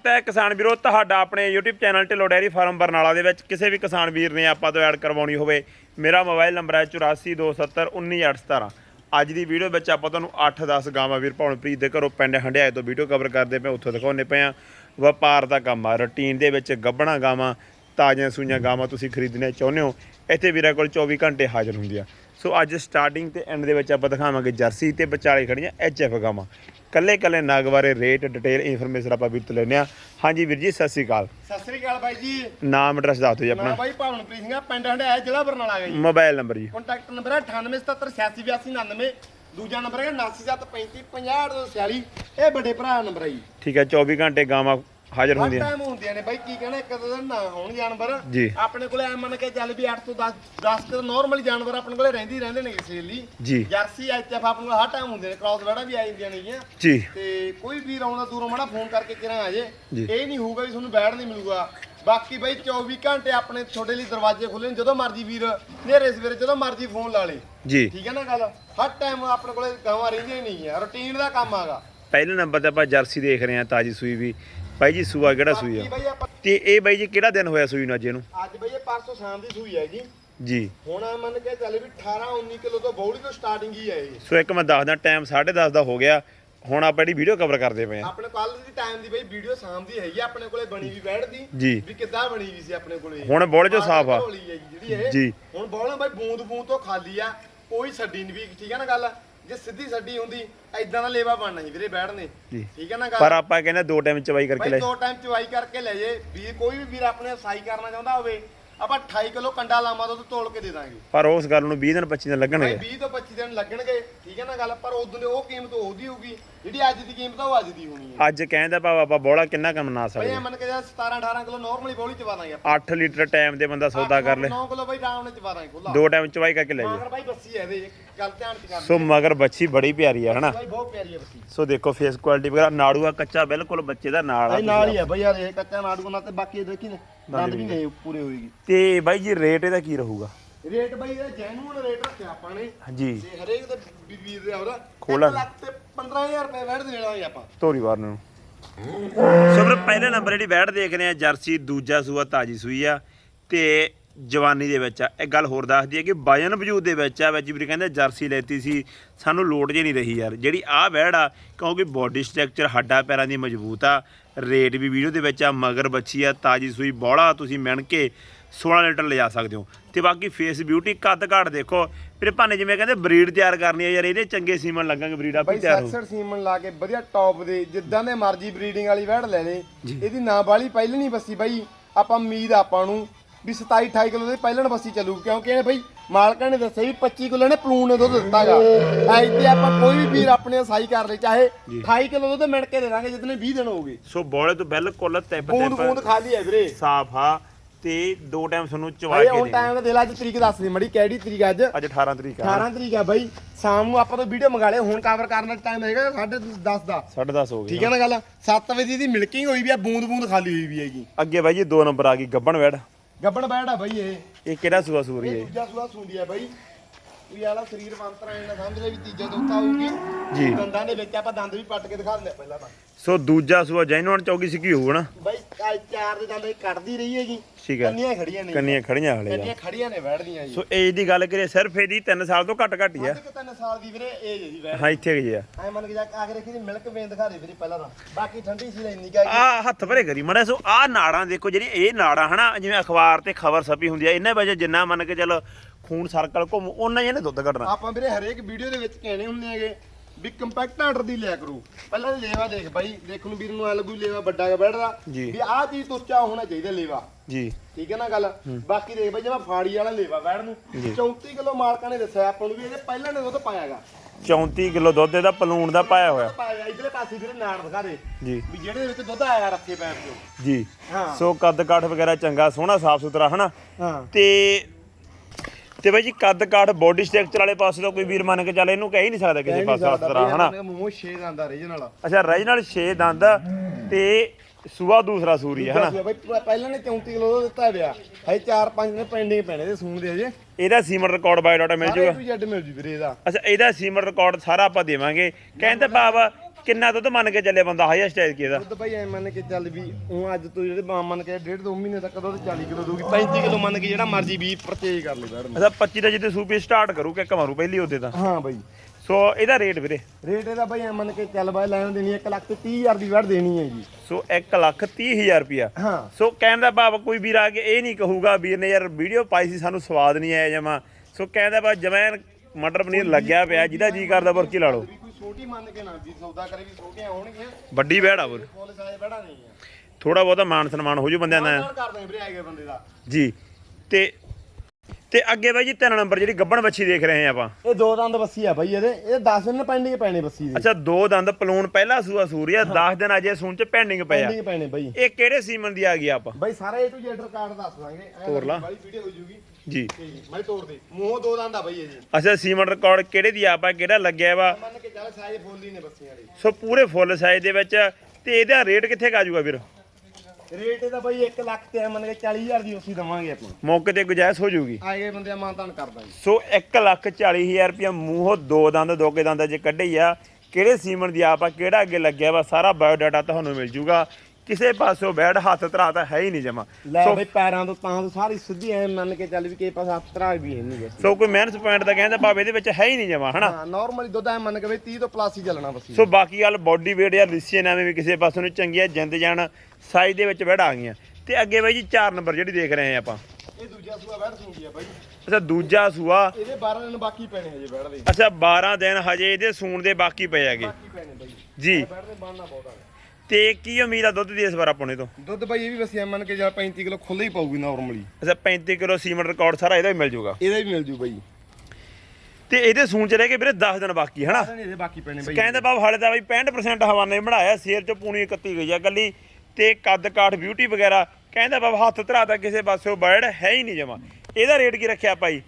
ਸਵਾਗਤ ਹੈ ਕਿਸਾਨ ਵੀਰੋ, ਤੁਹਾਡਾ ਆਪਣੇ YouTube channel Dhillon dairy farm Barnala ਦੇ ਵਿੱਚ। ਕਿਸੇ ਵੀ ਕਿਸਾਨ ਵੀਰ ਨੇ ਆਪਾਂ ਤੋਂ ਐਡ ਕਰਵਾਉਣੀ ਹੋਵੇ, ਮੇਰਾ ਮੋਬਾਈਲ ਨੰਬਰ ਹੈ 8427191817 ਅੱਜ ਦੀ ਵੀਡੀਓ ਵਿੱਚ ਆਪਾਂ ਤੁਹਾਨੂੰ 8-10 ਗਾਵਾਂ ਵੀਰ ਭਵਨਪ੍ਰੀਤ ਦੇ ਘਰੋਂ ਪਿੰਡ ਹੰਡਿਆਏ ਤੋਂ ਵੀਡੀਓ ਕਵਰ ਕਰਦੇ ਪਏ ਉੱਥੋਂ ਦਿਖਾਉਂਦੇ ਪਏ ਆ ਵਪਾਰ ਦਾ ਕੰਮ ਆ ਰੁਟੀਨ ਦੇ ਵਿੱਚ ਗੱਬਣਾ ਗਾਵਾਂ ਤਾਜ਼ੀਆਂ ਸੂਈਆਂ ਗਾਵਾਂ ਤੁਸੀਂ ਖਰੀਦਣੇ ਚਾਹੁੰਦੇ ਹੋ ਇੱਥੇ ਵੀਰਾਂ ਕੋਲ 24 ਘੰਟੇ ਹਾਜ਼ਰ ਹੁੰਦੀਆਂ। ਸੋ ਅੱਜ ਸਟਾਰਟਿੰਗ ਤੇ ਐਂਡ ਦੇ ਵਿੱਚ ਆਪਾਂ ਦਿਖਾਵਾਂਗੇ ਜਰਸੀ ਤੇ ਵਿਚਾਲੇ ਖੜੀਆਂ ਐਚਐਫ ਗਾਵਾਂ। ਕੱਲੇ ਕੱਲੇ ਨਗ ਬਾਰੇ ਰੇਟ ਡਿਟੇਲ ਇਨਫੋਰਮੇਸ਼ਨ ਆਪਾਂ ਵੀਰ ਤੋਂ ਲੈਣੇ ਆ ਹਾਂਜੀ ਵੀਰ ਜੀ ਸਤਿ ਸ਼੍ਰੀ ਅਕਾਲ। ਸਤਿ ਸ੍ਰੀ ਅਕਾਲ ਬਾਈ ਜੀ। ਨਾਮ ਐਡਰੈਸ ਦੱਸ ਦਿਓ ਜੀ ਆਪਣਾ। ਬਾਈ ਭਾਵਨਪ੍ਰੀਤ ਸਿੰਘ ਆ ਪਿੰਡ ਹੰਡਿਆ ਜ਼ਿਲ੍ਹਾ ਬਰਨਾਲਾ ਹੈ ਜੀ। ਮੋਬਾਈਲ ਨੰਬਰ ਜੀ। ਕੰਟੈਕਟ ਨੰਬਰ ਹੈ 9877868299 ਦੂਜਾ ਨੰਬਰ ਹੈ 9735508246 ਇਹ ਵੱਡੇ ਭਰਾ ਨੰਬਰ ਹੈ ਜੀ। ਠੀਕ ਹੈ 24 ਘੰਟੇ ਗਾਵਾਂ ਹਾਜ਼ਰ ਹੁੰਦੀਆਂ ਟਾਈਮ ਹੁੰਦੀਆਂ ਨੇ ਬਾਈ ਕੀ ਕਹਿਣਾ ਇੱਕ ਦੋ ਦਿਨ ਨਾ ਹੋਣ ਜਾਨਵਰ। ਜੀ। ਆਪਣੇ ਕੋਲੇ ਐ ਮੰਨ ਕੇ ਚੱਲ ਵੀ 8 ਤੋਂ 10 10 ਤੇ ਨਾਰਮਲ ਜਾਨਵਰ ਆਪਣੇ ਕੋਲੇ ਰਹਿੰਦੇ ਰਹਿੰਦੇ ਨੇ ਕਿਸੇ ਲਈ। ਜੀ। ਜਰਸੀ ਐਚਐਫ ਆਪਣੇ ਕੋਲ ਹਰ ਟਾਈਮ ਹੁੰਦੇ ਨੇ ਕ੍ਰਾਸ ਵੜਾ ਵੀ ਆ ਜਾਂਦੀਆਂ ਨੇਗੀਆਂ। ਜੀ। ਤੇ ਕੋਈ ਵੀਰ ਆਉਂਦਾ ਦੂਰੋਂ ਮਾੜਾ ਫੋਨ ਕਰਕੇ ਕਿਰਾਂ ਆ ਜੇ। ਜੀ। ਇਹ ਨਹੀਂ ਹੋਊਗਾ ਵੀ ਤੁਹਾਨੂੰ ਬੈਠ ਨਹੀਂ ਮਿਲੂਗਾ। ਬਾਕੀ ਬਈ 24 ਘੰਟੇ ਆਪਣੇ ਤੁਹਾਡੇ ਲਈ ਦਰਵਾਜ਼ੇ ਖੁੱਲੇ ਨੇ ਜਦੋਂ ਮਰਜ਼ੀ ਵੀਰ ਨੇਰੇ ਸਵੇਰੇ ਜਦੋਂ ਮਰਜ਼ੀ ਫੋਨ ਲਾ ਲੇ। ਜੀ। ਠੀਕ ਹੈ ਨਾ ਗੱਲ? ਹਰ ਟਾਈਮ ਆਪਣੇ ਕੋਲੇ ਗਾਵਾਂ ਰਹਿੰਦੀਆਂ ਹੀ ਨਹੀਂ ਆ ਰੁਟੀਨ ਦਾ ਕੰਮ ਆਗਾ। ਪਹਿਲੇ ਨੰਬਰ ਤੇ ਆਪਾਂ ਜਰਸੀ ਦੇਖ ਰਹੇ ਹਾਂ ਤਾਜੀ ਸੂਈ ਵੀ। ਬਾਈ ਜੀ ਸੂਆ ਕਿਹੜਾ ਸੂਈ ਆ? ਬਈ ਆਪਾਂ ਤੇ ਇਹ ਬਾਈ ਜੀ ਕਿਹੜਾ ਦਿਨ ਹੋਇਆ ਸੂਈ ਨੂੰ ਅੱਜ ਇਹਨੂੰ? ਅੱਜ ਬਈ ਇਹ ਪਰਸੋਂ ਸ਼ਾਮ ਦੀ ਸੂਈ ਹੈ ਜੀ। ਜੀ। ਹੁਣ ਆ ਮੰਨ ਕੇ ਚੱਲ ਵੀ 18 19 ਕਿਲੋ ਤੋਂ ਬੌਲੀ ਤੋਂ ਸਟਾਰਟਿੰਗ ਹੀ ਹੈ ਇਹ। ਸੋ ਇੱਕ ਮੈਂ ਦੱਸਦਾ ਟਾਈਮ 10:30 ਦਾ ਹੋ ਗਿਆ। ਹੁਣ ਆਪਾਂ ਜਿਹੜੀ ਵੀਡੀਓ ਕਵਰ ਕਰਦੇ ਪਏ ਆ। ਆਪਣੇ ਕੱਲ ਦੀ ਟਾਈਮ ਦੀ ਬਈ ਵੀਡੀਓ ਸ਼ਾਮ ਦੀ ਹੈਗੀ ਆ, ਆਪਣੇ ਕੋਲੇ ਬਣੀ ਵੀ ਬੈਠਦੀ ਜੀ। ਵੀ ਕਿੱਦਾਂ ਬਣੀ ਵੀ ਸੀ ਆਪਣੇ ਕੋਲੇ। ਹੁਣ ਬੋਲ ਜੋ ਸਾਫ਼ ਆ। ਢੋਲੀ ਜੀ ਜਿਹੜੀ ਇਹ। ਜੀ। ਹੁਣ ਬੋਲ ਬਈ ਬੂੰਦ ਬੂੰਦ ਤੋਂ ਖਾਲੀ ਆ ਕੋਈ ਛੱਡੀ ਨਹੀਂ ਵੀ ਠੀਕ ਹੈ ਨਾ ਗੱਲ? ਜੇ ਸਿੱਧੀ ਛੱਡੀ ਹੁੰਦੀ ਐਦਾਂ ਦਾ ਲੇਵਾ ਬਣਨਾ ਸੀ ਵੀਰੇ ਬੈਠਨੇ ਜੀ। ਠੀਕ ਹੈ ਨਾ ਗੱਲ? ਪਰ ਆਪਾਂ ਕਹਿੰਦੇ ਦੋ ਟਾਈਮ ਚਵਾਈ ਕਰਕੇ ਬਈ ਲੈ। ਦੋ ਟਾਈਮ ਚਵਾਈ ਕਰਕੇ ਲੈ ਜੇ। ਵੀ ਕੋਈ ਵੀ ਵੀਰ ਆਪਣੇ ਸਾਈ ਕਰਨਾ ਚਾਹੁੰਦਾ ਹੋਵੇ ਆਪਾਂ 28 ਕਿਲੋ ਕੰਡਾ ਲਾਵਾਂ ਤੋਂ ਤੋਲ ਕੇ ਦੇ ਦਾਂਗੇ। ਪਰ ਉਸ ਗੱਲ ਨੂੰ 20 ਦਿਨ 25 ਦਿਨ ਭਾਈ ਲੱਗਣਗੇ 20 ਤੋਂ 25 ਦਿਨ ਲੱਗਣਗੇ ਠੀਕ ਹੈ ਨਾ ਗੱਲ? ਪਰ ਉਦੋਂ ਉਹ ਕੀਮਤ ਉਹਦੀ ਹੋਊਗੀ ਜਿਹੜੀ ਅੱਜ ਦੀ ਕੀਮਤ ਆ ਉਹ ਅੱਜ ਦੀ ਹੋਣੀ ਹੈ। ਅੱਜ ਕਹਿੰਦਾ ਭਾਵ ਆਪਾਂ ਬੋਲਾ ਕਿੰਨਾ ਕੰਮ ਨਾ ਬਈ ਸਕਦੇ ਇਹ ਮੰਨ ਕੇ ਜਾ 17 18 ਕਿਲੋ ਨਾਰਮਲੀ ਬੋਲੀ ਚਵਾ ਦਾਂਗੇ ਆਪਾਂ। 8 ਲੀਟਰ ਟਾਈਮ ਦੇ ਬੰਦਾ ਸੌਦਾ ਕਰ ਲੇ। 9 ਕਿਲੋ ਬਈ ਆਰਾਮ ਨਾਲ ਚਵਾ ਦਾਂਗੇ ਖੁੱਲਾ ਦੋ ਟਾਈਮ ਚਵਾਈ ਕਰਕੇ ਲੈ ਮਗਰ ਜਾ। ਬਾਈ ਬੱਸੀ ਹੈ ਇਹਦੇ। ਗੱਲ ਧਿਆਨ ਚ ਕਰ ਸੋ ਮਗਰ ਬੱਚੀ ਬੜੀ ਪਿਆਰੀ ਆ ਹਨਾ? ਬਾਈ ਬਹੁਤ ਪਿਆਰੀ ਹੈ ਬੱਸੀ ਸੋ ਦੇਖੋ ਫੇਸ ਕੁਆਲਿਟੀ ਵਗੈਰਾ ਨਾੜੂ ਆ ਕੱਚਾ ਬਿਲਕੁਲ ਬੱਚੇ ਦਾ ਨਾਲ ਬਾਈ ਆ ਨਾਲ ਹੀ ਹੈ ਬਈ ਯਾਰ ਇਹ ਕੱਚਾ ਨਾੜੂ ਨਾਲ ਤੇ ਬਾਕੀ ਦੇਖੀ ਨੇ ਦੰਦ ਵੀ ਨਹੀਂ ਪੂਰੇ ਹੋਏਗੀ ਤੇ ਬਾਈ ਜੀ ਰੇਟ ਇਹਦਾ ਕੀ ਰਹੂਗਾ? ਰੇਟ ਬਈ ਇਹਦਾ ਜੈਨੂਨ ਰੇਟ ਰੱਖਿਆ ਆਪਾਂ ਨੇ। ਹਾਂਜੀ। ਤੇ ਹਰੇਕ ਦੇ ਵੀ- ਵੀਰ ਦੇ ਹੋਰ। ਖੋਲਾਂ। ਲੱਖ ਤੇ 15000 ਰੁਪਏ ਵੈਟ ਦੇਣਾ ਹੀ ਆਪਾਂ। ਧੋਰੀ ਵਾਰ ਨੂੰ। ਸੋ ਫਿਰ ਪਹਿਲੇ ਨੰਬਰ ਜਿਹੜੀ ਬੈਠ ਦੇਖ ਰਹੇ ਆ ਜਰਸੀ ਦੂਜਾ ਸੂਆ ਤਾਜੀ ਸੂਈ ਆ। ਤੇ ਜਵਾਨੀ ਦੇ ਵਿੱਚ ਆ। ਇਹ ਗੱਲ ਹੋਰ ਦੱਸਦੀ ਹੈ ਕਿ ਵਜਨ ਵਜੂਦ ਦੇ ਵਿੱਚ ਆ ਵਿੱਚ ਵੀ ਕਹਿੰਦੇ ਜਰਸੀ ਲੈਤੀ ਸੀ ਸਾਨੂੰ ਲੋਡ ਜੇ ਨਹੀਂ ਰਹੀ ਯਾਰ। ਜਿਹੜੀ ਆ ਬੈੜ ਆ ਕਿਉਂਕਿ ਬਾਡੀ ਸਟਰਕਚਰ ਹੱਡਾਂ ਪੈਰਾਂ ਦੀ ਮਜ਼ਬੂਤ ਆ। ਰੇਟ ਵੀ ਵੀਡੀਓ ਦੇ ਵਿੱਚ ਆ ਮਗਰ ਬੱਚੀ ਆ ਤਾਜੀ ਸੂਈ ਬੋਲਾ ਤੁਸੀਂ ਮਿਣ ਕੇ 16 ਲੀਟਰ ਲਿਜਾ ਸਕਦੇ ਹੋ। ਤੇ ਬਾਕੀ ਫੇਸ ਬਿਊਟੀ ਕੱਦ ਘਾਟ ਦੇਖੋ। ਫਿਰ ਭਾਨੇ ਜਿਵੇਂ ਕਹਿੰਦੇ ਬਰੀਡ ਤਿਆਰ ਕਰਨੀ ਆ ਯਾਰ ਇਹਦੇ ਚੰਗੇ ਸੀਮਨ ਲੱਗਾਂਗੇ ਬਰੀਡ ਆਪੇ ਬਈ ਤਿਆਰ ਹੋ ਸੈਕਸਰ ਸੀਮਨ ਲਾ ਕੇ ਵਧੀਆ ਟੌਪ ਦੇ ਜਿੱਦਾਂ ਦੇ ਮਰਜ਼ੀ ਬਰੀਡਿੰਗ ਵਾਲੀ ਵੈੜ ਲੈ ਲੇ। ਇਹਦੀ ਨਾ ਬਾਲੀ ਪਹਿਲਣੀ ਬੱਸੀ ਬਈ ਆਪਾਂ ਉਮੀਦ ਆਪਾਂ ਨੂੰ। ਵੀ 27 28 ਕਿਲੋ ਦੀ ਪਹਿਲਣ ਬੱਸੀ ਚੱਲੂ ਕਿਉਂਕਿ ਇਹ ਬਈ ਮਾਲਕਾਂ ਨੇ ਦੱਸਿਆ ਵੀ 25 ਕਿਲੋ ਨੇ ਪਲੂਨ ਨੇ ਦੁੱਧ ਦਿੱਤਾਗਾ। ਐ ਤੇ ਆਪਾਂ ਕੋਈ ਵੀ ਵੀਰ ਆਪਣੇ ਸਾਈ ਕਰ ਲੇ ਚਾਹੇ 28 ਕਿਲੋ ਦੁੱਧ ਮਿਣ ਕੇ ਦੇ ਦਾਂਗੇ ਜਿਤਨੇ 20 ਦਿਨ ਹੋਗੇ ਸੋ ਬੋਲੇ ਤੋਂ ਬਿਲਕੁਲ ਤਿੱਪ ਬੂੰਦ ਤਿੱਪ ਬੂੰਦ ਖਾਲੀ ਹੈ ਵੀਰੇ। ਸਾਫ਼ ਆ ਤੇ ਦੋ ਟਾਈਮ ਤੁਹਾਨੂੰ ਚਵਾ ਕੇ ਹੁਣ ਟਾਈਮ ਦਾ ਲਾ ਅੱਜ ਤਰੀਕ ਦੱਸ ਦੇ ਮੜੀ ਕਿਹੜੀ ਤਰੀਕ ਅੱਜ? ਅੱਜ 18 ਤਰੀਕ ਆ। 18 ਤਰੀਕ ਆ ਬਾਈ। ਸ਼ਾਮ ਨੂੰ ਆਪਾਂ ਤੋਂ ਵੀਡੀਓ ਮੰਗਾ ਲਿਆ ਹੁਣ ਕਵਰ ਕਰਨ ਦਾ ਟਾਈਮ ਹੈਗਾ 10:30 ਦਾ। 10:30 ਹੋ ਠੀਕ ਗਏ ਹੈ ਨਾ ਗੱਲ? 7 ਵਜੇ ਦੀ ਮਿਲਕਿੰਗ ਹੋਈ ਵੀ ਆ ਬੂੰਦ ਬੂੰਦ ਖਾਲੀ ਹੋਈ ਵੀ ਹੈਗੀ। ਅੱਗੇ ਬਾਈ ਜੀ ਦੋ ਨੰਬਰ ਆ ਗਈ ਗੱਬਣ ਵੈੜ। ਗੱਬੜ ਬੈੜ ਆ ਬਾਈ ਇਹ। ਇਹ ਕਿਹੜਾ ਸੂਆ ਸੂਰੀ ਇਹ ਹੈ ਦੂਜਾ ਸੂਆ ਸੁੰਦੀ ਆ ਬਾਈ। ਵੀ ਆਲਾ ਸਰੀਰ ਮੰਤਰਾ ਇਹਨਾਂ ਸਮਝ ਲੈ ਵੀ ਤੀਜਾ ਚੌਥਾ ਹੋਊਗੀ। ਜੀ। ਦੰਦਾਂ ਦੇ ਵਿੱਚ ਆਪਾਂ ਦੰਦ ਵੀ ਪੱਟ ਕੇ ਦਿਖਾ ਦਿੰਦੇ ਆ ਪਹਿਲਾਂ ਤਾਂ। ਸੋ ਦੂਜਾ ਸੂਆ ਜੈਨੂਨ ਚੌਗੀ ਸਿੱਕੀ ਹੋਊ ਨਾ ਬਾਈ ਆਹ ਚਾਰ ਦੇ ਦੰਦ ਇਹ ਕੱਢਦੀ ਰਹੀ ਹੈਗੀ। ਠੀਕ ਹੈ। ਕੰਨੀਆਂ ਖੜੀਆਂ ਨੇ। ਕੰਨੀਆਂ ਖੜੀਆਂ ਵਾਲੇ ਆ। ਕੰਨੀਆਂ ਖੜੀਆਂ ਨੇ ਬੈਠਦੀਆਂ ਜੀ। ਸੋ ਏਜ ਦੀ ਗੱਲ ਕਰੀਏ ਸਿਰਫ ਇਹਦੀ 3 ਸਾਲ ਤੋਂ ਘੱਟ ਘੱਟ ਹੀ ਆ। ਅੱਜ ਕਿ ਤਿੰਨ ਸਾਲ ਦੀ ਵੀਰੇ ਏਜ ਹੈ ਜੀ ਬੈਠ। ਹਾਂ ਇੱਥੇ ਗਈ ਆ। ਐ ਮੰਨ ਕੇ ਜਾ ਕੇ ਆ ਕੇ ਦੇਖੀ ਜੀ ਮਿਲਕ ਵੇਨ ਦਿਖਾ ਦੇ ਵੀਰੇ ਪਹਿਲਾਂ ਤਾਂ। ਬਾਕੀ ਠੰਡੀ ਸੀ ਇੰਨੀ ਕਾ ਆ ਹੱਥ ਭਰੇ ਕਰੀ ਮੜਾ ਸੋ ਆ ਨਾੜਾਂ ਦੇਖੋ ਜਿਹੜੀ ਇਹ ਨਾੜਾਂ ਹਨਾ ਜਿਵੇਂ ਅਖਬਾਰ ਤੇ ਖਬਰ ਛਪੀ ਹੁੰਦੀ ਆ ਇਹਨਾਂ ਵਜੇ ਜਿੰਨਾ ਮੰਨ ਕੇ ਚੱਲ ਖੂਨ ਸਰਕਲ ਘੁੰਮ ਉਹਨਾਂ ਇਹਨੇ ਦੁੱਧ ਕੱਢਣਾ। ਆਪਾਂ ਵੀਰੇ ਹਰੇਕ ਵੀਡੀਓ ਦੇ ਵਿੱਚ ਕਹਿਣੇ ਹੁੰਦੇ ਹੈਗੇ ਵੀ ਕੰਪੈਕਟ ਆਰਡਰ ਦੀ ਲਿਆ ਕਰੋ। ਪਹਿਲਾਂ ਲੇਵਾ ਦੇਖ ਬਾਈ ਦੇਖਣ ਨੂੰ ਵੀਰ ਨੂੰ ਐ ਲੱਗੂ ਲੇਵਾ ਵੱਡਾ ਜਿਹਾ ਬੈਠਦਾ। ਜੀ। ਵੀ ਆਹ ਚੀਜ਼ ਤੋਂ ਉੱਚਾ ਹੋਣਾ ਚਾਹੀਦਾ ਲੇਵਾ। ਜੀ। ਠੀਕ ਹੈ ਨਾ ਗੱਲ? ਬਾਕੀ ਦੇਖ ਬਾਈ ਜਿਵੇਂ ਫਾੜੀ ਵਾਲਾ ਲੇਵਾ ਬੈਠ ਨੂੰ। 34 ਕਿਲੋ ਮਾਲਕਾਂ ਨੇ ਦੱਸਿਆ ਆਪਾਂ ਨੂੰ ਵੀ ਇਹਦੇ ਪਹਿਲਾਂ ਨੇ ਦੁੱਧ ਪਾਇਆਗਾ 34 ਕਿਲੋ ਦੁੱਧ ਇਹਦਾ ਪਲੂਣ ਦਾ ਪਾਇਆ ਹੋਇਆ। ਪਾਇਆ ਇਧਰਲੇ ਪਾਸੇ ਵੀਰੇ ਨਾੜ ਦਿਖਾ ਦੇ। ਜੀ। ਵੀ ਜਿਹੜੇ ਵਿੱਚ ਦੁੱਧ ਆਇਆ ਰੱਖੇ ਪੈਰ ਤੋਂ ਜੀ। ਹਾਂ। ਸੋ ਕੱਦ ਕਾਠ ਵਗੈਰਾ ਚੰਗਾ ਸੋਹਣਾ ਸਾਫ਼ ਸੁਥਰਾ ਹਨਾ? ਹਾਂ। ਤੇ ਤੇ ਬਾਈ ਜੀ ਕੱਦ ਕਾਠ ਬੋਡੀ ਸਟਰਕਚਰ ਵਾਲੇ ਪਾਸੇ ਤੋਂ ਕੋਈ ਵੀਰ ਮੰਨ ਕੇ ਚੱਲ ਇਹਨੂੰ ਕਹਿ ਹੀ ਨਹੀਂ ਸਕਦਾ ਕਿਸੇ ਪਾਸੇ ਸਾਫ਼ ਸੁਥਰਾ ਹਨਾ? ਮੂੰਹ ਅੱਛਾ ਰੀਜਨਲ 6 ਦੰਦ ਤੇ ਸੂਆ ਦੂਸਰਾ ਸੂਰੀ ਹੈ ਹਨਾ? ਬਈ ਪਹਿਲਾਂ ਨੇ 34 ਕਿਲੋ ਦੁੱਧ ਦਿੱਤਾ ਪਿਆ। ਹਜੇ 4-5 ਨੇ ਪੈਂਡਿੰਗ ਪੈਣੇ ਤੇ ਸੂਣ ਦੇ ਹਜੇ। ਇਹਦਾ ਸੀਮਨ ਰਿਕਾਰਡ ਬਾਇਓਡਾਟਾ ਮਿਲ ਸਾਰੇ ਜੂਗਾ? ਟੂ ਜ਼ੈਡ ਮਿਲ ਜੂ ਵੀਰੇ ਇਹਦਾ। ਅੱਛਾ ਇਹਦਾ ਸੀਮਨ ਰਿਕਾਰਡ ਸਾਰਾ ਆਪਾਂ ਦੇਵਾਂਗੇ। ਕਹਿੰਦੇ ਭਾਵ ਕਿੰਨਾ ਦੁੱਧ ਮੰਨ ਕੇ ਚੱਲੇ ਬੰਦਾ ਹਾਈਐਸਟ ਐਜ ਕੀ ਇਹਦਾ? ਦੁੱਧ ਭਾਈ ਐ ਮੰਨ ਕੇ ਚੱਲ ਵੀ ਉਹ ਅੱਜ ਤੋਂ ਜਿਹੜੇ ਮਾਂ ਮੰਨ ਕੇ ਡੇਢ ਦੋ ਮਹੀਨੇ ਤੱਕ ਦੁੱਧ 40 ਕਿਲੋ ਦੂਗੀ 35 ਕਿਲੋ ਮੰਨ ਕੇ ਜਿਹੜਾ ਮਰਜ਼ੀ ਵੀ ਪਰਚੇਜ ਕਰ ਲਈ ਬੈਡ ਅੱਛਾ 25 ਦਾ ਜਿੱਦੇ ਸੂਪੀ ਸਟਾਰਟ ਕਰੂ ਕਿ ਮਾਰੂ ਪਹਿਲੀ ਉਹਦੇ ਤਾਂ ਹਾਂ ਬਾਈ ਸੋ ਇਹਦਾ ਰੇਟ ਵੀਰੇ? ਰੇਟ ਇਹਦਾ ਬਾਈ ਐ ਮੰਨ ਕੇ ਚੱਲ ਬਾਈ ਲੈਣ ਦੇਣੀ 1 ਲੱਖ ਤੇ 30 ਹਜ਼ਾਰ ਦੀ ਵੜ ਦੇਣੀ ਹੈ ਜੀ। ਸੋ 1 ਲੱਖ 30 ਹਜ਼ਾਰ ਰੁਪਿਆ ਹਾਂ। ਸੋ ਕਹਿਣ ਦਾ ਭਾਵ ਕੋਈ ਵੀਰ ਆ ਕੇ ਇਹ ਨਹੀਂ ਕਹੂਗਾ ਵੀਰ ਨੇ ਯਾਰ ਵੀਡੀਓ ਪਾਈ ਸੀ ਸਾਨੂੰ ਸਵਾਦ ਨਹੀਂ ਆਇਆ ਜਮਾ। ਸੋ ਕਹਿੰਦਾ ਬਾ ਜਮੈਨ ਮਟਰ ਪਨੀਰ ਲੱਗਿਆ ਪਿਆ ਜਿਹਦਾ ਜੀ ਕਰਦਾ ਬੁਰਕੀ ਲਾ ਲਓ। ਛੋਟੀ ਮੰਨ ਕੇ ਨਾ ਵੀ ਸੌਦਾ ਕਰੇ ਵੀ ਛੋਟੀਆਂ ਹੋਣਗੀਆਂ। ਵੱਡੀ ਬਹਿੜਾ ਬੋਲ ਫੁੱਲ ਸਾਈਜ਼ ਬੜਾ ਨਹੀਂ ਆ ਥੋੜਾ ਬਹੁਤਾ ਮਾਨ ਸਨਮਾਨ ਹੋ ਜੂ ਬੰਦਿਆਂ ਦਾ। ਕੌਣ ਕਰਦੇ ਵੀਰੇ ਆਏ ਗਏ ਬੰਦੇ ਦਾ। ਜੀ। ਤੇ ਤੇ ਅੱਗੇ ਬਾਈ ਜੀ ਤਿੰਨ ਨੰਬਰ ਜਿਹੜੀ ਗੱਬਣ ਬੱਚੀ ਦੇਖ ਰਹੇ ਆ ਆਪਾਂ। ਇਹ ਦੋ ਦੰਦ ਬੱਸੀ ਆ ਬਾਈ ਇਹਦੇ। ਇਹ 10 ਦਿਨ ਪੈਂਡਿੰਗ ਪੈਣੇ ਬੱਸੀ ਦੇ। ਅੱਛਾ ਦੋ ਦੰਦ ਪਲੂਣ ਪਹਿਲਾ ਸੂਆ ਸੂਰੀਆ 10 ਦਿਨ ਅਜੇ ਸੂਣ ਚ ਪੈਂਡਿੰਗ ਪਿਆ। ਪੈਂਡਿੰਗ ਪੈਣੇ ਬਾਈ। ਇਹ ਕਿਹੜੇ ਸੀਮਨ ਦੀ ਆ ਗਈ ਆਪਾਂ? ਬਾਈ ਸਾਰੇ A to Z ਰਿਕਾਰਡ ਦੱਸ ਦਾਂਗੇ। ਲਾ। ਬਾਈ ਵੀਡੀਓ ਹੋ ਜੂਗੀ। ਜੀ। ਮੈਂ ਤੋੜ ਦੇ ਮੂੰਹੋਂ ਦੋ ਦੰਦ ਆ ਬਾਈ ਇਹ ਜੀ। ਅੱਛਾ ਸੀਮਨ ਰਿਕਾਰਡ ਕਿਹੜੇ ਦੀ ਆਪਾਂ ਕਿਹੜਾ ਲੱਗਿਆ ਵਾ? ਮੰਨ ਕੇ ਚੱਲ ਸਾਈਜ਼ ਫੁੱਲ ਹੀ ਨੇ ਬੱਸੀਆਂ ਦੇ। ਸੋ ਪੂਰੇ ਫੁੱਲ ਸਾਈਜ਼ ਦੇ ਵਿੱਚ। ਤੇ ਇਹਦਾ ਰੇਟ ਕਿੱਥੇ ਕਾ ਜਾਊਗਾ ਵੀਰ? ਰੇਟ ਇਹਦਾ ਬਾਈ 1 ਲੱਖ ਤੇ ਮੰਨ ਕੇ 40000 ਦੀ ਉਸੀ ਦਵਾਂਗੇ ਆਪਾਂ। ਮੌਕੇ ਤੇ ਗੁਜਾਇਸ਼ ਹੋ ਜਾਊਗੀ। ਆਏ ਬੰਦੇ ਮਾਨਤਾਨ ਕਰ ਦਾਂਗੇ ਸੋ 1 ਲੱਖ 40 ਹਜ਼ਾਰ ਰੁਪਇਆ ਮੂੰਹੋਂ ਦੋ ਦੰਦ ਦੋ ਕੇ ਦੰਦ ਜੇ ਕੱਢੇ ਆ। ਕਿਹੜੇ ਸੀਮਨ ਦੀ ਆਪ ਆ ਕਿਹੜਾ ਅੱਗੇ ਲੱਗਿਆ ਵਾ ਸਾਰਾ ਬਾਇਓਡਾਟਾ ਤੁਹਾਨੂੰ ਮਿਲ ਜੂਗਾ ਕਿਸੇ ਪਾਸੋਂ ਬੈਡ ਹੱਥ ਧਰਾ ਤਾਂ ਹੈ ਹੀ ਨਹੀਂ ਜਮਾ। ਲੈ ਬਈ ਪੈਰਾਂ ਤੋਂ ਤਾਂ ਤੋਂ ਸਾਰੀ ਸਿੱਧੀ ਐ ਮੰਨ ਕੇ ਚੱਲ ਵੀ ਕਿਸੇ ਪਾਸੇ ਹੱਥ ਤਰਾ ਵੀ ਹੈ ਨਹੀਂ ਸੋ ਕੋਈ ਮਿਹਨਤ ਪੁਆਇੰਟ ਦਾ ਕਹਿੰਦਾ ਬਾਬੇ ਇਹਦੇ ਵਿੱਚ ਹੈ ਹੀ ਨਹੀਂ ਜਮਾ ਹਨਾ? ਹਾਂ ਨਾਰਮਲੀ ਦੁੱਧ ਐ ਮੰਨ ਕੇ ਬਈ 30 ਤੋਂ ਪਲੱਸ ਹੀ ਚੱਲਣਾ ਬੱਸੀ। ਸੋ ਬਾਕੀ ਗੱਲ ਬਾਡੀ weight ਜਾਂ ਲਿਸੀਏ ਨਾਵੇਂ ਵੀ ਕਿਸੇ ਪਾਸੋਂ ਨੂੰ ਚੰਗੀਆਂ ਜਿੰਦ ਜਾਣ ਸਾਈਜ਼ ਦੇ ਵਿੱਚ ਬੈੜ ਆ ਗਈਆਂ। ਤੇ ਅੱਗੇ ਬਾਈ ਜੀ 4 ਨੰਬਰ ਜਿਹੜੀ ਦੇਖ ਰਹੇ ਆ ਆਪਾਂ। ਇਹ ਦੂਜਾ ਸੂਆ ਬੈਠ ਸੂਗੀ ਆ ਬਾਈ। ਅੱਛਾ ਦੂਜਾ ਸੂਆ। ਇਹਦੇ 12 ਦਿਨ ਬਾਕੀ ਪੈਣੇ ਹਜੇ ਦੇ। ਅੱਛਾ 12 ਦਿਨ ਹਜੇ ਇਹਦੇ ਸੂਣ ਦੇ ਬਾਕੀ ਪਏ ਹੈਗੇ। ਬਾਕੀ ਪੈਣੇ ਬਾਈ। ਜੀ। ਬੈਠ ਦੇ ਬਾਨਾ ਬਹੁਤ ਆ। ਤੇ ਕੀ ਉਮੀਦ ਆ ਦੁੱਧ ਦੀ ਇਸ ਵਾਰ ਆਪਾਂ ਤੋਂ? ਦੁੱਧ ਬਾਈ ਇਹ ਵੀ ਵਸਿਆ ਮੰਨ ਕੇ ਜਾਂ 35 ਕਿਲੋ ਖੁੱਲੇ ਹੀ ਪਾਊਗੀ ਨਾਰਮਲੀ ਅੱਛਾ 35 ਕਿਲੋ ਸੀਮੈਂਟ ਰਿਕਾਰਡ ਸਾਰਾ ਇਹਦਾ ਹੀ ਮਿਲ ਜਾਊਗਾ ਇਹਦਾ ਵੀ ਮਿਲ ਜੂ ਬਾਈ। ਤੇ ਇਹਦੇ ਸੂਣ ਚ ਰਹਿ ਗਏ ਵੀਰੇ 10 ਦਿਨ ਬਾਕੀ ਹਨਾ? ਇਹਦੇ ਬਾਕੀ ਪੈਣੇ ਬਾਈ। ਕਹਿੰਦੇ ਬਾਬ ਹਾਲੇ ਤਾਂ ਬਈ 65% ਹਵਾਨੇ ਬਣਾਇਆ ਸਿਰ ਚ ਪੂਣੀ ਕੱਤੀ ਗਈ ਆ ਗੱਲੀ ਤੇ ਕੱਦ ਕਾਠ ਬਿਊਟੀ ਵਗੈਰਾ ਕਹਿੰਦਾ ਬਾਬ ਹੱਥ ਧਰਾਤਾ ਕਿਸੇ ਪਾਸਿਓ ਬਰਡ ਹੈ ਹੀ ਨਹੀਂ ਜਮਾ। ਇਹਦਾ ਰੇਟ ਕੀ ਰੱਖਿਆ ਭਾਈ?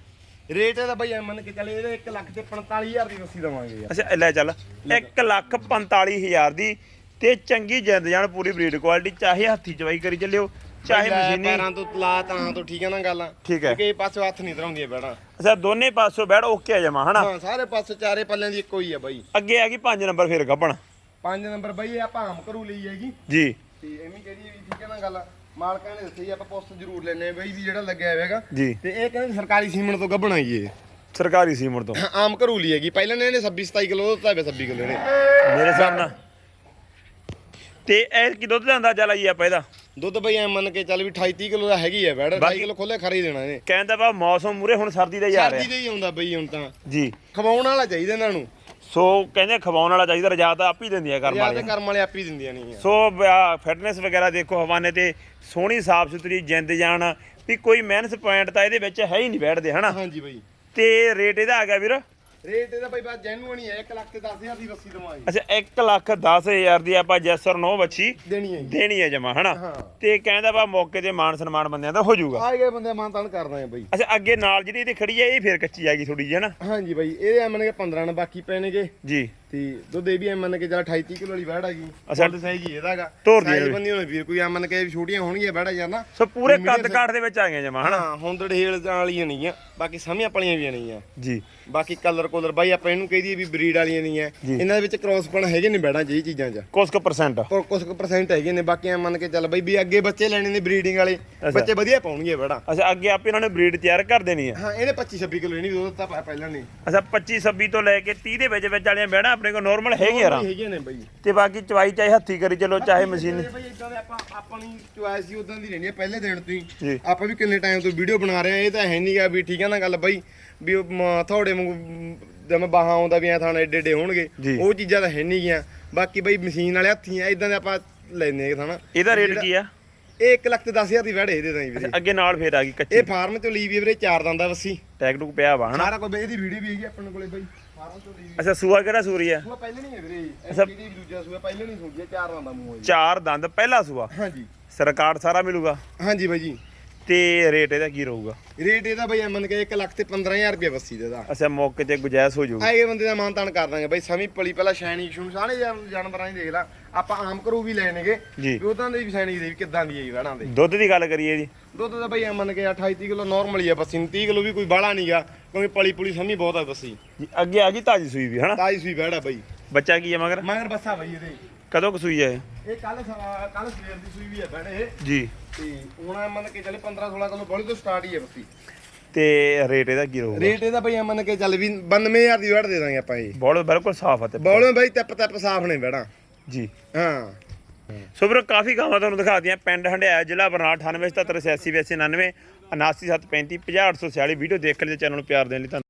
ਰੇਟ ਇਹਦਾ ਬਾਈ ਐ ਮੰਨ ਕੇ ਚੱਲੇ ਇਹਦੇ 1 ਲੱਖ ਤੇ 45000 ਦੀ ਵਸੀ ਦਵਾਂਗੇ ਯਾਰ। ਅੱਛਾ ਲੈ ਚੱਲ 1 ਲੱਖ 45000 ਦੀ ਤੇ ਚੰਗੀ ਜਿੰਦ ਜਾਨ ਪੂਰੀ ਬਰੀਡ ਕੁਆਲਿਟੀ ਚਾਹੇ ਹੱਥੀ ਚਵਾਈ ਕਰੀ ਚੱਲਿਓ ਚਾਹੇ ਮਸ਼ੀਨੀ। ਪੈਰਾਂ ਤੋਂ ਲਾ ਤਾਂ ਤੋਂ ਠੀਕ ਹੈ ਨਾ ਗੱਲ। ਠੀਕ ਹੈ। ਕਿ ਪਾਸੇ ਹੱਥ ਨਹੀਂ ਧਰਾਉਂਦੀਆਂ ਬੈਣਾ ਅੱਛਾ ਦੋਨੇ ਪਾਸੋਂ ਬੈਡ ਓਕੇ ਆ ਜਮਾ ਹਨਾ? ਹਾਂ ਸਾਰੇ ਪਾਸੇ ਚਾਰੇ ਪੱਲਿਆਂ ਦੀ ਇੱਕੋ ਹੀ ਆ ਬਾਈ। ਅੱਗੇ ਆ ਗਈ 5 ਨੰਬਰ ਫਿਰ ਗੱਬਣ 5 ਨੰਬਰ ਬਾਈ ਇਹ ਆਪਾਂ ਆਮ ਕਰੂ ਲਈ ਹੈਗੀ। ਜੀ। ਤੇ ਐਵੇਂ ਕਹਦੀ ਵੀ ਠੀਕ ਹੈ ਨਾ ਗੱਲ। ਮਾਲਕਾਂ ਨੇ ਦੱਸੀ ਆਪਾਂ ਪੋਸਟ ਜ਼ਰੂਰ ਲੈਣੇ ਆ ਬਾਈ ਵੀ ਜਿਹੜਾ ਲੱਗਿਆ ਹੋਇਆ ਹੈਗਾ। ਜੀ। ਤੇ ਇਹ ਕਹਿੰਦੇ ਸਰਕਾਰੀ ਸੀਮਨ ਤੋਂ ਗੱਬਣ ਆਈ ਇਹ। ਸਰਕਾਰੀ ਸੀਮੈਂਟ ਤੋਂ। ਆਮ ਘਰੂ ਲਈ ਹੈਗੀ। ਪਹਿਲਾਂ ਨੇ ਇਹਨੇ 26 27 ਕਿਲੋ ਦਿੱਤਾ ਵੇ 26 ਕਿਲੋ ਨੇ ਮੇਰੇ ਹਿਸਾਬ ਨਾਲ ਤੇ ਇਹ ਕੀ ਦੁੱਧ ਦਾ ਅੰਦਾਜ਼ਾ ਲਾਈਏ ਆਪਾਂ ਇਹਦਾ। ਦੁੱਧ ਬਈ ਐ ਮੰਨ ਕੇ ਚੱਲ ਵੀ 28 30 ਕਿਲੋ ਦਾ ਹੈਗੀ ਆ ਬੈੜ 28 ਕਿਲੋ ਖੋਲੇ ਖਰੀ ਦੇਣਾ ਇਹਨੇ। ਕਹਿੰਦਾ ਵਾ ਮੌਸਮ ਮੂਰੇ ਹੁਣ ਸਰਦੀ ਦਾ ਹੀ ਆ ਸਰਦੀ ਦੇ ਹੀ ਆਉਂਦਾ ਬਈ ਹੁਣ ਤਾਂ। ਜੀ। ਖਵਾਉਣ ਵਾਲਾ ਚਾਹੀਦਾ ਇਹਨਾਂ ਨੂੰ। ਸੋ ਕਹਿੰਦੇ ਖਵਾਉਣ ਵਾਲਾ ਚਾਹੀਦਾ ਰਜਾ ਤਾਂ ਆਪ ਹੀ ਦਿੰਦੀ ਆ ਕਰਮ ਵਾਲੇ ਤਾਂ ਕਰਮ ਵਾਲੇ ਆਪ ਹੀ ਦਿੰਦੀਆਂ ਨਹੀਂ ਸੋ ਫਿਟਨੈਸ ਵਗੈਰਾ ਦੇਖੋ ਹਵਾਨੇ ਤੇ ਸੋਹਣੀ ਸਾਫ਼ ਸੁਥਰੀ ਜਿੰਦ ਜਾਨ। ਵੀ ਕੋਈ ਮਿਹਨਤ ਪੁਆਇੰਟ ਤਾਂ ਇਹਦੇ ਵਿੱਚ ਹੈ ਹੀ ਨਹੀਂ ਬੈਠਦੇ ਹਨਾ? ਹਾਂਜੀ ਬਈ। ਤੇ ਰੇਟ ਇਹਦਾ ਆ ਗਿਆ ਵੀਰ? ਰੇਟ ਇਹਦਾ ਬਈ ਬਸ ਜੈਨੂਅਨ ਹੀ ਹੈ 1 ਲੱਖ ਤੇ 10000 ਦੀ ਵਸੀ ਦਵਾਂਗੇ। ਅੱਛਾ 1 ਲੱਖ 10000 ਦੀ ਆਪਾਂ ਜੈਸਰ ਨੋ ਬੱਚੀ ਦੇਣੀ ਹੈ ਜੀ। ਦੇਣੀ ਹੈ ਜਮਾ ਹਨਾ? ਹਾਂ। ਤੇ ਕਹਿੰਦਾ ਵਾ ਮੌਕੇ ਤੇ ਮਾਨ ਸਨਮਾਨ ਬੰਦਿਆਂ ਦਾ ਹੋ ਜਾਊਗਾ। ਆ ਗਏ ਬੰਦੇ ਮਾਨ ਤਾਨ ਕਰਦਾ ਆ ਬਈ। ਅੱਛਾ ਅੱਗੇ ਨਾਲ ਜਿਹੜੀ ਇਹਦੀ ਖੜੀ ਹੈ ਇਹ ਫੇਰ ਕੱਚੀ ਆ ਗਈ ਥੋੜੀ ਜਿਹੀ ਹਨਾ? ਹਾਂਜੀ ਬਈ ਇਹ ਐ ਮੰਨ ਕੇ 15 ਨੇ ਬਾਕੀ ਪੈਣਗੇ। ਜੀ। ਤੇ ਦੁੱਧ ਇਹ ਵੀ ਐ ਮੰਨ ਕੇ ਚੱਲ 28 30 ਕਿਲੋ ਵਾਲੀ ਵੈੜ ਹੈਗੀ ਅੱਛਾ। ਦੁੱਧ ਸਹੀ ਜੀ ਇਹਦਾਗਾ। ਤੋਰ ਦੀ। ਬੰਦੀ ਹੋਣੀ ਵੀਰ ਕੋਈ ਐ ਮੰਨ ਕੇ ਵੀ ਛੋਟੀਆਂ ਹੋਣਗੀਆਂ ਵੈੜਾਂ ਯਾਰ ਨਾ। ਸੋ ਪੂਰੇ ਕੱਦ ਕਾਠ ਦੇ ਵਿੱਚ ਆ ਗਈਆਂ ਜਮਾ ਹਨਾ? ਹਾਂ ਹੁਣ ਤਾਂ ਢੇਲ ਵਾਲੀਆਂ ਨਹੀਂ ਆ ਬਾਕੀ ਸਮੀਆਂ ਪਲੀਆਂ ਵੀ ਨਹੀਂ ਆ। ਜੀ। ਬਾਕੀ ਕਲਰ ਕੋਲਰ ਬਾਈ ਆਪਾਂ ਇਹਨੂੰ ਕਹੀ ਦਈਏ ਵੀ ਬਰੀਡ ਵਾਲੀਆਂ ਨਹੀਂ ਆ। ਇਹਨਾਂ ਦੇ ਵਿੱਚ ਕ੍ਰੋਸਪਣ ਹੈਗੇ ਨੇ ਬੈੜਾਂ ਇਹ ਚੀਜ਼ਾਂ 'ਚ। ਕੁਛ ਕੁ ਪਰਸੈਂਟ ਪਰ ਕੁਝ ਕੁ ਪਰਸੈਂਟ ਹੈਗੇ ਨੇ ਬਾਕੀ ਐ ਮੰਨ ਕੇ ਚੱਲ ਬਈ ਵੀ ਅੱਗੇ ਬੱਚੇ ਲੈਣੇ ਨੇ ਬਰੀਡਿੰਗ ਵਾਲੇ ਬੱਚੇ ਵਧੀਆ ਪਾਉਣਗੇ ਬੜਾ ਅੱਛਾ ਅੱਗੇ ਆਪੇ ਇਹਨਾਂ ਨੇ ਬਰੀਡ ਤਿਆਰ ਕਰ ਦੇਣੀ ਆ। ਹਾਂ ਇਹਨੇ 25 26 ਕਿਲੋ ਨਹੀਂ ਦੁੱਧ ਤਾਂ ਪ- ਪਹਿਲਾਂ ਨਹੀਂ। ਅੱਛਾ 25 26 ਤੋਂ ਲੈ ਕੇ 30 ਦੇ ਵਿੱਚ ਵਿੱਚ ਵਾਲੀਆਂ ਬਹਿਣਾ ਆਪਣੇ ਕੋਲ ਨਾਰਮਲ ਹੈਗੇ ਆ ਹੈਗੇ ਨੇ ਬਈ। ਤੇ ਬਾਕੀ ਚਵਾਈ ਚਾਹੇ ਹੱਥੀ ਕਰੀ ਚਲੋ ਚਾਹੇ ਮਸ਼ੀਨ। ਬਈ ਇਦਾਂ ਦੇ ਆਪਾਂ ਆਪਣੀ ਚੁਆਇਸ ਹੀ ਉਦਾਂ ਦੀ ਰਹਿਣੀ ਆ ਪਹਿਲੇ ਦਿਨ ਤੋਂ। ਹੀ। ਆਪਾਂ ਵੀ ਕਿੰਨੇ ਟਾਈਮ ਤੋਂ ਵੀਡੀਓ ਬਣਾ ਰਹੇ ਆ ਇਹ ਤਾਂ ਹੈ ਨਹੀਂਗਾ ਵੀ ਠੀਕ ਹੈ ਨਾ ਗੱਲ ਬਈ ਵੀ ਥੋੜੇ ਵਾਂਗੂ ਜਿਵੇਂ ਬਾਹਾਂ ਆਉਂਦਾ ਵੀ ਐ ਥਾਣ ਏਡੇ ਏਡੇ ਹੋਣਗੇ। ਉਹ ਚੀਜ਼ਾਂ ਤਾਂ ਹੈ ਨਹੀਂਗੀਆਂ ਬਾਕੀ ਬਈ ਮਸ਼ੀਨ ਵਾਲੇ ਹੱਥੀ ਆ ਇਦਾਂ ਦੇ ਆਪਾਂ ਲੈਨੇ ਆ ਥਾਣਾ ਇਹਦਾ ਰੇਟ ਕੀ ਆ? ਇਹ 1 ਲੱਖ ਤੇ 10000 ਦੀ ਵੜੇ ਇਹਦੇ ਤਾਂ ਹੀ ਵੀਰੇ। ਅੱਗੇ ਨਾਲ ਫੇਰ ਆ ਗਈ ਕੱਚੀ। ਇਹ ਫਾਰਮ ਤੋਂ ਲਈ ਵੀ ਵੀਰੇ ਚਾਰ ਦੰਦਾ ਵੱਸੀ। ਟੈਗ ਟੂਕ ਪਿਆ ਵਾ ਹਨਾ? ਸਾਰਾ ਕੋਈ ਇਹਦੀ ਵੀਡੀਓ ਵੀ ਹੈਗੀ ਆਪਣੇ ਕੋਲੇ ਬਈ। ਅੱਛਾ ਸੂਆ ਕਿਹੜਾ ਸੂਰੀ ਆ ਸੂਆ ਪਹਿਲੇ ਨਹੀਂ ਹੈ ਵੀਰੇ ਅੱਛਾ। ਐਸਪੀਡੀ ਦੂਜਾ ਸੂਆ ਪਹਿਲੇ ਨਹੀਂ ਸੂਜੀ ਚਾਰ ਦੰਦਾ ਮੂੰਹ ਹੈ ਜੀ। ਚਾਰ ਦੰਦ ਪਹਿਲਾ ਸੂਆ? ਹਾਂਜੀ। ਸਰਕਾਰ ਸਾਰਾ ਮਿਲੂਗਾ? ਹਾਂਜੀ ਬਾਈ ਜੀ। ਤੇ ਰੇਟ ਇਹਦਾ ਕੀ ਰਹੂਗਾ? ਰੇਟ ਇਹਦਾ ਬਈ ਮੰਨ ਕੇ 1 ਲੱਖ ਤੇ 15000 ਰੁਪਏ ਵੱਸੀ ਦੇ ਦਾ ਅੱਛਾ ਮੌਕੇ ਤੇ ਗੁਜਾਇਸ਼ ਹੋ ਜਾਊਗੀ ਆਏ ਬੰਦੇ ਦਾ ਮਾਨ ਤਾਨ ਕਰ ਦਾਂਗੇ ਬਈ ਸਮੀ ਪਲੀ ਪਹਿਲਾਂ ਸ਼ੈਣੀ ਸ਼ੁਣ ਸਾਰੇ ਜਾਨ- ਜਾਨਵਰਾਂ ਹੀ ਦੇਖ ਲਾ। ਆਪਾਂ ਆਮ ਕਰੂ ਵੀ ਲੈਣਗੇ ਜੀ। ਵੀ ਉਦਾਂ ਦੀ ਵੀ ਸ਼ੈਣੀ ਦੇ ਵੀ ਕਿੱਦਾਂ ਦੀ ਹੈ ਜੀ ਵਹਿਣਾਂ ਦੇ। ਦੁੱਧ ਦੀ ਗੱਲ ਕਰੀਏ ਜੀ। ਦੁੱਧ ਦਾ ਬਈ ਐਂ ਮੰਨ ਕੇ 28 30 ਕਿਲੋ ਨਾਰਮਲ ਹੀ ਆ ਬੱਸੀ। ਨੂੰ 30 ਕਿਲੋ ਵੀ ਕੋਈ ਬਾਹਲਾ ਨਹੀਂਗਾ ਕਿਉਂਕਿ ਪਲੀ ਪੁਲੀ ਸਮੀ ਬਹੁਤ ਆ ਬੱਸੀ। ਜੀ, ਅੱਗੇ ਆ ਗਈ ਤਾਜੀ ਸੂਈ ਵੀ ਹਨਾ? ਤਾਜੀ ਸੂਈ ਬੈੜਾ ਬਈ। ਬੱਚਾ ਕੀ ਹੈ ਮਗਰ? ਮਗਰ ਬੱਸਾ ਬਈ ਇਹਦੇ। ਕਦੋਂ ਕਸੂਈ ਹੈ ਇਹ? ਕੱਲ ਕੱਲ ਸਵੇਰ ਦੀ ਸੂਈ ਵੀ ਹੈ ਭੈਣ ਇਹ। ਜੀ। ਤੇ ਹੁਣ ਮੰਨ ਕੇ ਚੱਲੇ 15 16 ਕਿਲੋ ਬੋਲੀ ਤੋਂ ਸਟਾਰਟ ਹੀ ਹੈ ਬੱਸੀ। ਤੇ ਰੇਟ ਇਹਦਾ ਕੀ ਰਹੂਗਾ? ਰੇਟ ਇਹਦਾ ਬਈ ਮੰਨ ਕੇ ਚੱਲ ਵੀ 92000 ਦੀ ਵੜ ਦੇ ਦਾਂਗੇ ਆਪਾਂ ਇਹ। ਬੋਲ ਬਿਲਕੁਲ ਸਾਫ਼ ਹੈ ਤੇ ਬੌਲੇ ਬਈ ਟੱਪ ਟੱਪ ਸਾਫ਼ ਨੇ ਬੈੜਾ ਜੀ। ਹਾਂ। ਸੋ ਵੀਰੋ, ਕਾਫੀ ਗਾਵਾਂ ਤੁਹਾਨੂੰ ਦਿਖਾਤੀਆਂ ਪਿੰਡ ਹੰਡਿਆ ਜ਼ਿਲ੍ਹਾ ਬਰਨਾਲਾ 98 77 86 99 795 50846 ਵੀਡੀਓ ਦੇਖ ਲਈ ਚੈਨਲ ਨੂੰ ਪਿਆਰ ਦੇਣ ਲਈ ਧੰਨਵਾਦ।